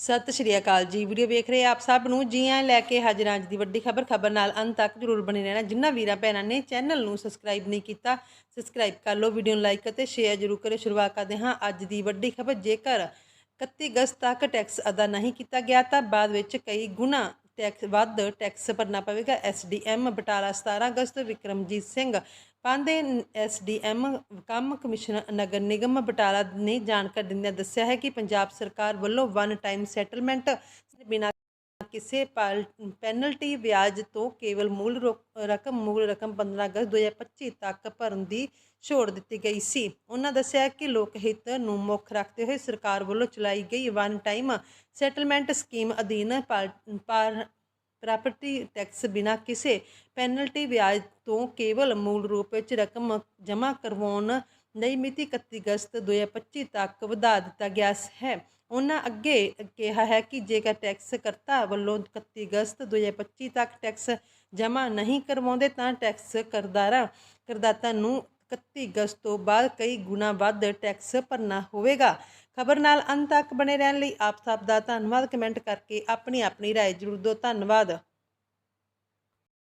ਸਤਿ ਸ਼੍ਰੀ ਅਕਾਲ ਜੀ। ਵੀਡੀਓ ਵੇਖ ਰਹੇ ਆਪ ਸਭ ਨੂੰ। ਜੀ ਆਇਆਂ ਲੈ ਕੇ ਹਾਜ਼ਰਾਂ ਅੱਜ ਦੀ ਵੱਡੀ ਖਬਰ। ਖਬਰ ਨਾਲ ਅੰਤ ਤੱਕ ਜਰੂਰ ਬਣੇ ਰਹਿਣਾ। ਜਿਨ੍ਹਾਂ ਵੀਰਾਂ ਭੈਣਾਂ ਨੇ ਚੈਨਲ ਨੂੰ ਸਬਸਕ੍ਰਾਈਬ ਨਹੀਂ ਕੀਤਾ, ਸਬਸਕ੍ਰਾਈਬ ਕਰ ਲਓ। ਵੀਡੀਓ ਨੂੰ ਲਾਈਕ ਅਤੇ ਸ਼ੇਅਰ ਜਰੂਰ ਕਰਿਓ। ਸ਼ੁਰੂਆਤ ਕਰਦੇ ਹਾਂ ਅੱਜ ਦੀ ਵੱਡੀ ਖਬਰ। ਜੇਕਰ 31 ਅਗਸਤ ਤੱਕ ਟੈਕਸ ਅਦਾ ਨਹੀਂ ਕੀਤਾ ਗਿਆ ਤਾਂ ਬਾਅਦ ਵਿੱਚ ਕਈ ਗੁਣਾ ਟੈਕਸ ਵੱਧ ਟੈਕਸ ਭਰਨਾ ਪਵੇਗਾ। ਐਸਡੀਐਮ ਬਟਾਲਾ 17 ਅਗਸਤ, ਵਿਕਰਮਜੀਤ ਸਿੰਘ। ਪਾਂਦੇ ਐਸਡੀਐਮ ਕੰਮ ਕਮਿਸ਼ਨਰ ਨਗਰ ਨਿਗਮ ਬਟਾਲਾ ਨੇ ਜਾਣਕਾਰੀ ਦਿੰਦਿਆਂ ਦੱਸਿਆ ਹੈ ਕਿ ਪੰਜਾਬ ਸਰਕਾਰ ਵੱਲੋਂ ਵਨ ਟਾਈਮ ਸੈਟਲਮੈਂਟ ਬਿਨਾਂ ਕਿਸੇ ਪੈਨਲਟੀ ਵਿਆਜ ਤੋਂ ਕੇਵਲ ਮੂਲ ਰਕਮ ਮੂਲ ਰਕਮ 15 ਅਗਸਤ 2025 ਤੱਕ ਭਰਨ ਦੀ ਛੋੜ ਦਿੱਤੀ ਗਈ ਸੀ। ਉਹਨਾਂ ਦੱਸਿਆ ਕਿ ਲੋਕ ਹਿੱਤ ਨੂੰ ਮੁੱਖ ਰੱਖਦੇ ਹੋਏ ਸਰਕਾਰ ਵੱਲੋਂ ਚਲਾਈ ਗਈ ਵਨ ਟਾਈਮ ਸੈਟਲਮੈਂਟ ਸਕੀਮ ਅਧੀਨ ਪ੍ਰਾਪਰਟੀ ਟੈਕਸ ਬਿਨਾਂ ਕਿਸੇ ਪੈਨਲਟੀ ਵਿਆਜ ਤੋਂ ਕੇਵਲ ਮੂਲ ਰੂਪ ਵਿੱਚ ਰਕਮ ਜਮ੍ਹਾਂ ਕਰਵਾਉਣ ਲਈ ਮਿਤੀ 31 ਅਗਸਤ 2025 ਤੱਕ ਵਧਾ ਦਿੱਤਾ ਗਿਆ ਹੈ ਉਹਨਾਂ ਅੱਗੇ ਕਿਹਾ ਹੈ ਕਿ ਜੇਕਰ ਟੈਕਸ ਕਰਤਾ ਵੱਲੋਂ 31 ਅਗਸਤ 2025 ਤੱਕ ਟੈਕਸ ਜਮ੍ਹਾਂ ਨਹੀਂ ਕਰਵਾਉਂਦੇ ਤਾਂ ਟੈਕਸ ਕਰਦਾਰਾ ਕਰਦਾਤਾ ਨੂੰ 31 ਅਗਸਤ ਤੋਂ ਬਾਅਦ ਕਈ ਗੁਣਾ ਵੱਧ ਟੈਕਸ ਭਰਨਾ ਹੋਵੇਗਾ ਖਬਰ ਨਾਲ ਅੰਤ ਤੱਕ ਬਣੇ ਰਹਿਣ ਲਈ ਆਪ ਸਭ ਦਾ ਧੰਨਵਾਦ ਕਮੈਂਟ ਕਰਕੇ ਆਪਣੀ ਆਪਣੀ رائے ਜ਼ਰੂਰ ਦਿਓ ਧੰਨਵਾਦ